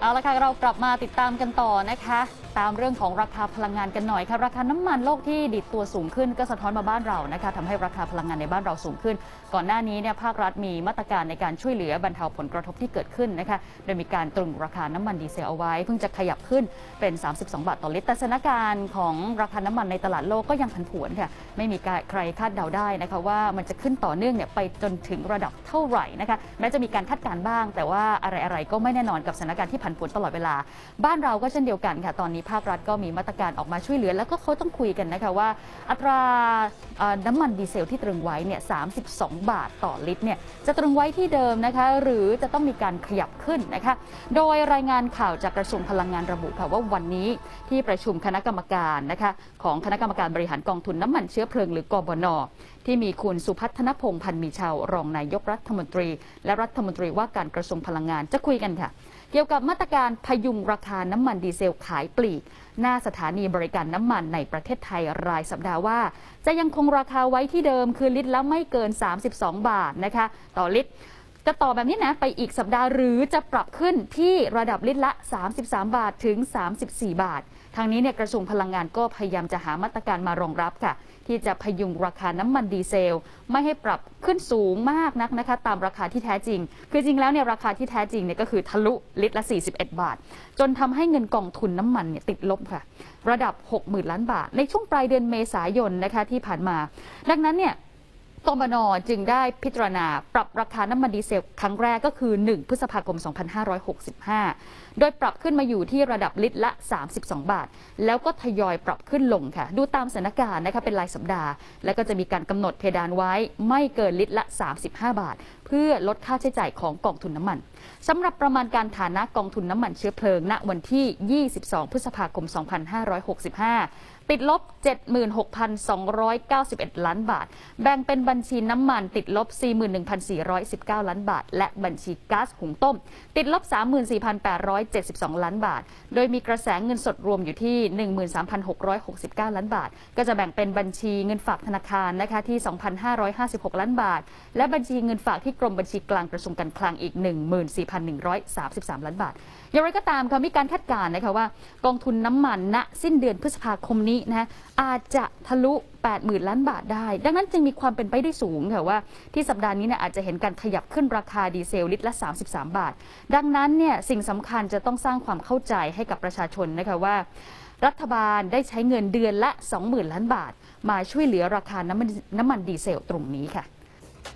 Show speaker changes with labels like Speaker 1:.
Speaker 1: เอาละค่ะเรากลับมาติดตามกันต่อนะคะ ตามเรื่องของราคาพลังงานกันหน่อยค่ะราคาน้ำมันโลกที่ดิดตัวสูงขึ้นก็สะท้อนมาบ้านเรานะคะทำให้ราคาพลังงานในบ้านเราสูงขึ้น ก่อนหน้านี้เนี่ยภาครัฐมีมาตรการในการช่วยเหลือบรรเทาผลกระทบที่เกิดขึ้นนะคะโดยมีการตรึงราคาน้ำมันดีเซลเอาไว้ เพิ่งจะขยับขึ้นเป็น 32 บาทต่อลิตรแต่สถานการณ์ของราคาน้ำมันในตลาดโลกก็ยังผันผวนค่ะไม่มีใครคาดเดาได้นะคะว่ามันจะขึ้นต่อเนื่องเนี่ยไปจนถึงระดับเท่าไหร่นะคะแม้จะมีการคาดการณ์บ้าง แต่ว่าอะไรๆก็ไม่แน่นอนกับสถานการณ์ที่ผันผวนตลอดเวลา บ้านเราก็เช่นเดียวกันค่ะ ตอนนี้ภาครัฐก็มีมาตรการออกมาช่วยเหลือ แล้วก็เขาต้องคุยกันนะคะว่า อัตราน้ำมันดีเซลที่ตรึงไว้เนี่ย32 บาทต่อลิตรเนี่ยจะตรึงไว้ที่เดิมนะคะ หรือจะต้องมีการขยับขึ้นนะคะ โดยรายงานข่าวจากกระทรวงพลังงานระบุค่ะว่าวันนี้ที่ประชุมคณะกรรมการนะคะของคณะกรรมการบริหารกองทุนน้ำมันเชื้อเพลิงหรือกบนที่มีคุณสุพัฒนพงษ์พันธ์มีชาวรองนายกรัฐมนตรี และรัฐมนตรีว่าการกระทรวงพลังงานจะคุยกันค่ะ เกี่ยวกับมาตรการพยุงราคาน้ำมันดีเซลขายปลีก หน้าสถานีบริการน้ำมันในประเทศไทยรายสัปดาห์ว่า จะยังคงราคาไว้ที่เดิมคือลิตรละไม่เกิน 32 บาทนะคะ ต่อลิตร จะต่อแบบนี้นะไปอีกสัปดาห์หรือจะปรับขึ้นที่ระดับลิตรละ 33 บาทถึง 34 บาท ทางนี้เนี่ยกระทรวงพลังงานก็พยายามจะหามาตรการมารองรับค่ะ ที่จะพยุงราคาน้ำมันดีเซล ไม่ให้ปรับขึ้นสูงมากนักนะคะ ตามราคาที่แท้จริง คือจริงแล้วเนี่ยราคาที่แท้จริงเนี่ยก็คือทะลุลิตรละ 41 บาท จนทำให้เงินกองทุนน้ำมันเนี่ยติดลบค่ะ ระดับ 60,000 ล้านบาท ในช่วงปลายเดือนเมษายนนะคะที่ผ่านมา ดังนั้นเนี่ย กมนจึงได้พิจารณาปรับราคาน้ำมันดีเซลครั้งแรกก็คือ 1 พฤษภาคม 2565 โดยปรับขึ้นมาอยู่ที่ระดับลิตรละ 32 บาท แล้วก็ทยอยปรับขึ้นลงค่ะ ดูตามสถานการณ์นะคะเป็นรายสัปดาห์ และก็จะมีการกำหนดเพดานไว้ไม่เกินลิตรละ 35 บาท เพื่อลดค่าใช้จ่ายของกองทุนน้ำมันสำหรับประมาณการฐานะกองทุนน้ำมันเชื้อเพลิงณวันที่ 22 พฤษภาคม 2565 ติดลบ 76,291 ล้านบาท แบ่งเป็นบัญชีน้ำมันติดลบ 41,419 ล้านบาท และบัญชีก๊าซหุงต้ม ติดลบ 34,872 ล้านบาท โดยมีกระแสเงินสดรวมอยู่ที่ 13,669 ล้านบาท ก็จะแบ่งเป็นบัญชีเงินฝากธนาคารนะคะที่ 2,556 ล้านบาท และบัญชีเงินฝากที่กรมบัญชีกลางกระทรวงการคลังอีก 14,133 ล้านบาท อย่างไรก็ตามค่ะมีการคาดการณ์นะคะว่ากองทุนน้ำมันณสิ้นเดือนพฤษภาคมนี้นะอาจจะทะลุ 80,000 ล้านบาทได้ ดังนั้นจึงมีความเป็นไปได้สูงค่ะว่า ที่สัปดาห์นี้เนี่ยอาจจะเห็นการขยับขึ้นราคาดีเซลลิตรละ 33 บาท ดังนั้นเนี่ยสิ่งสำคัญจะต้องสร้างความเข้าใจให้กับประชาชนนะคะว่ารัฐบาลได้ใช้เงินเดือนละ 20,000 ล้านบาท มาช่วยเหลือราคาน้ำมันน้ำมันดีเซลตรงนี้ค่ะ